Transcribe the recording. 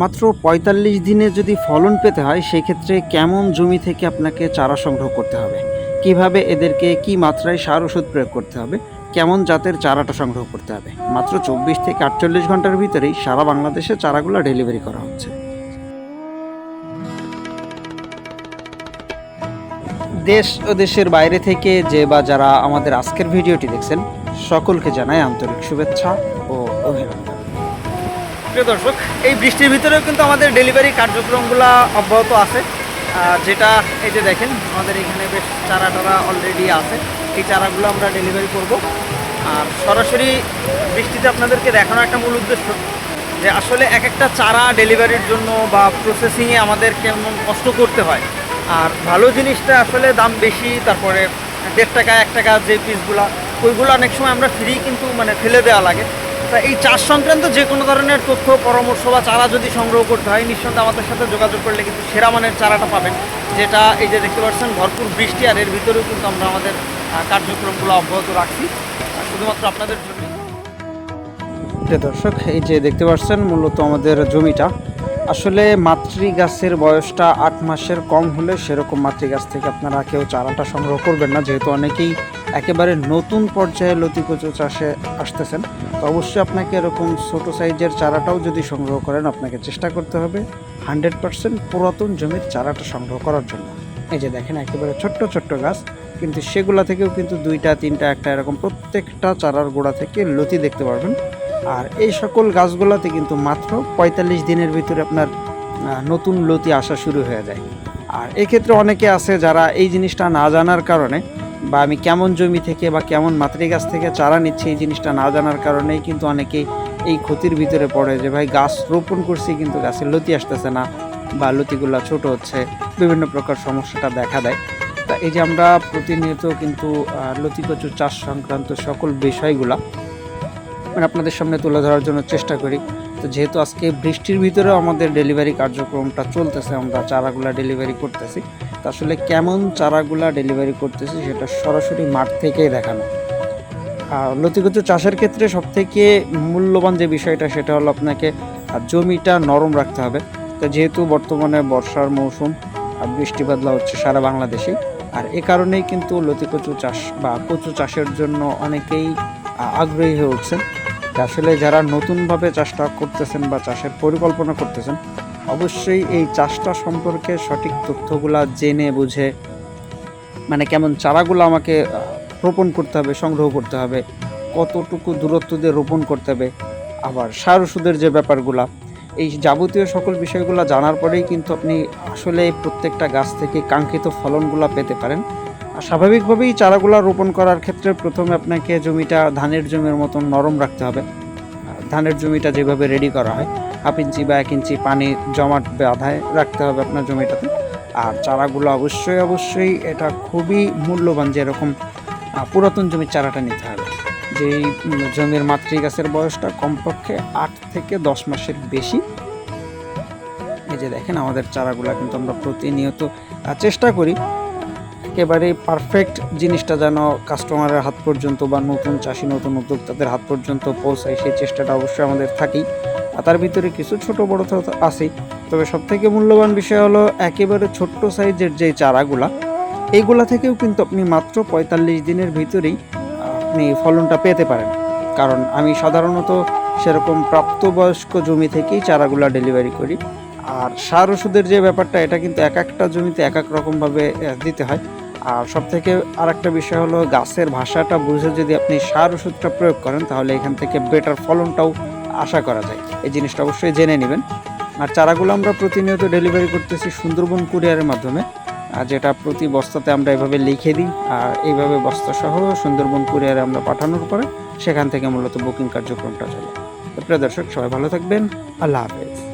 মাত্র পঁয়তাল্লিশ দিনে যদি ফলন পেতে হয়, সেক্ষেত্রে কেমন জমি থেকে আপনাকে চারা সংগ্রহ করতে হবে? কীভাবে এদেরকে, কি মাত্রায় সার ওষুধ প্রয়োগ করতে হবে? কেমন জাতের চারাটা সংগ্রহ করতে হবে? মাত্র চব্বিশ থেকে আটচল্লিশ ঘণ্টার ভিতরেই সারা বাংলাদেশে চারাগুলো ডেলিভারি করা হচ্ছে। দেশ ও দেশের বাইরে থেকে যে বা যারা আমাদের আজকের ভিডিওটি দেখছেন, সকলকে জানাই আন্তরিক শুভেচ্ছা ও অভিনন্দন। প্রিয় দর্শক, এই বৃষ্টির ভিতরেও কিন্তু আমাদের ডেলিভারি কার্যক্রমগুলো অব্যাহত আছে। যেটা এই যে দেখেন, আমাদের এখানে বেশ চারা টারা অলরেডি আছে। এই চারাগুলো আমরা ডেলিভারি করব। আর সরাসরি বৃষ্টিতে আপনাদেরকে দেখানো একটা মূল উদ্দেশ্য, যে আসলে এক একটা চারা ডেলিভারির জন্য বা প্রসেসিংয়ে আমাদের কেমন কষ্ট করতে হয়। আর ভালো জিনিসটা আসলে দাম বেশি, তারপরে দেড় টাকা, এক টাকা যে পিসগুলো ওইগুলো অনেক সময় আমরা ফ্রি কিন্তু মানে ফেলে দেওয়া লাগে। তা এই চাষ সংক্রান্ত যে কোনো ধরনের তথ্য, পরামর্শ বা চারা যদি সংগ্রহ করতে হয়, নিঃসন্দেহে আমাদের সাথে যোগাযোগ করলে কিন্তু সেরা মানের চারাটা পাবেন। যেটা এই যে দেখতে পাচ্ছেন, ভরপুর বৃষ্টি আর এর ভিতরেও কিন্তু আমরা আমাদের কার্যক্রমগুলো অব্যাহত রাখছি। শুধুমাত্র আপনাদের জন্য দর্শক, এই যে দেখতে পাচ্ছেন, মূলত আমাদের জমিটা। আসলে মাতৃ গাছের বয়সটা আট মাসের কম হলে সেরকম মাতৃ গাছ থেকে আপনারা কেউ চারাটা সংগ্রহ করবেন না, যেহেতু অনেকেই একেবারে নতুন পর্যায়ে লতিকচু চাষে আসতেছেন। তো অবশ্যই আপনাকে এরকম ছোট সাইজের চারাটাও যদি সংগ্রহ করেন, আপনাকে চেষ্টা করতে হবে হান্ড্রেড পার্সেন্ট পুরাতন জমির চারাটা সংগ্রহ করার জন্য। এই যে দেখেন, একেবারে ছোট্ট ছোট্ট গাছ, কিন্তু সেগুলা থেকেও কিন্তু দুইটা, তিনটা, একটা এরকম প্রত্যেকটা চারার গোড়া থেকে লতি দেখতে পারবেন। আর এই সকল গাছগুলোতে কিন্তু মাত্র পঁয়তাল্লিশ দিনের ভিতরে আপনার নতুন লতি আসা শুরু হয়ে যায়। আর এক্ষেত্রে অনেকে আছে যারা এই জিনিসটা না জানার কারণে বা আমি কেমন জমি থেকে বা কেমন মাতৃ গাছ থেকে চারা নিচ্ছি এই জিনিসটা না জানার কারণেই কিন্তু অনেকেই এই ক্ষতির ভিতরে পড়ে যে, ভাই, গাছ রোপণ করছি কিন্তু গাছের লতি আসতেছে না বা লতিগুলো ছোট হচ্ছে। বিভিন্ন প্রকার সমস্যাটা দেখা দেয়। তা এই যে আমরা প্রতিনিয়ত কিন্তু লতিকচু চাষ সংক্রান্ত সকল বিষয়গুলা মানে আপনাদের সামনে তুলে ধরার জন্য চেষ্টা করি। তো যেহেতু আজকে বৃষ্টির ভিতরেও আমাদের ডেলিভারি কার্যক্রমটা চলতেছে, আমরা চারাগুলা ডেলিভারি করতেছি। তো আসলে কেমন চারাগুলা ডেলিভারি করতেছি সেটা সরাসরি মাঠ থেকেই দেখানো। আর লতিকচু চাষের ক্ষেত্রে সবথেকে মূল্যবান যে বিষয়টা সেটা হলো আপনাকে জমিটা নরম রাখতে হবে। তো যেহেতু বর্তমানে বর্ষার মৌসুম আর বৃষ্টি বাদলা হচ্ছে সারা বাংলাদেশে, আর এ কারণেই কিন্তু লতিকচু চাষ বা কচু চাষের জন্য অনেকেই আগ্রহী হয়ে উঠছেন। আসলে যারা নতুনভাবে চাষটা করতেছেন বা চাষের পরিকল্পনা করতেছেন, অবশ্যই এই চাষটা সম্পর্কে সঠিক তথ্যগুলা জেনে বুঝে মানে কেমন চারাগুলো আমাকে রোপণ করতে হবে, সংগ্রহ করতে হবে, কতটুকু দূরত্ব দিয়ে রোপণ করতে হবে, আবার সার ওষুধের যে ব্যাপারগুলা, এই যাবতীয় সকল বিষয়গুলো জানার পরেই কিন্তু আপনি আসলে প্রত্যেকটা গাছ থেকে কাঙ্ক্ষিত ফলনগুলো পেতে পারেন। স্বাভাবিকভাবেই চারাগুলো রোপণ করার ক্ষেত্রে প্রথমে আপনাকে জমিটা ধানের জমির মতন নরম রাখতে হবে। ধানের জমিটা যেভাবে রেডি করা হয় হাফ ইঞ্চি বা এক ইঞ্চি পানি জমাট বাঁধায় রাখতে হবে আপনার জমিটাতে। আর চারাগুলো অবশ্যই অবশ্যই এটা খুবই মূল্যবান যে এরকম পুরাতন জমির চারাটা নিতে হবে। যেই জমির মাতৃ গাছের বয়সটা কমপক্ষে আট থেকে দশ মাসের বেশি। এই যে দেখেন আমাদের চারাগুলো কিন্তু আমরা প্রতিনিয়ত চেষ্টা করি একেবারে পারফেক্ট জিনিসটা যেন কাস্টমারের হাত পর্যন্ত বা নতুন চাষি, নতুন উদ্যোক্তাদের হাত পর্যন্ত পৌঁছায়, সেই চেষ্টাটা অবশ্যই আমাদের থাকেই। আর তার ভিতরে কিছু ছোট, বড় তো আছেই। তবে সব থেকে মূল্যবান বিষয় হলো একেবারে ছোট্ট সাইজের যে চারাগুলা, এইগুলা থেকেও কিন্তু আপনি মাত্র পঁয়তাল্লিশ দিনের ভিতরেই আপনি ফলনটা পেতে পারেন। কারণ আমি সাধারণত সেরকম প্রাপ্তবয়স্ক জমি থেকেই চারাগুলা ডেলিভারি করি। আর সার ওষুধের যে ব্যাপারটা, এটা কিন্তু এক একটা জমিতে এক এক রকমভাবে দিতে হয়। আর সব থেকে আর একটা বিষয় হলো গাছের ভাষাটা বুঝে যদি আপনি সার ওষুধটা প্রয়োগ করেন, তাহলে এখান থেকে বেটার ফলনটাও আশা করা যায়। এই জিনিসটা অবশ্যই জেনে নেবেন। আর চারাগুলো আমরা প্রতিনিয়ত ডেলিভারি করতেছি সুন্দরবন কুরিয়ারের মাধ্যমে, আর যেটা প্রতি বস্তাতে আমরা এভাবে লিখে দিই, আর এইভাবে বস্তা সহ সুন্দরবন কুরিয়ারে আমরা পাঠানোর পরে সেখান থেকে মূলত বুকিং কার্যক্রমটা চলে। প্রিয় দর্শক, সবাই ভালো থাকবেন। আল্লাহ হাফেজ।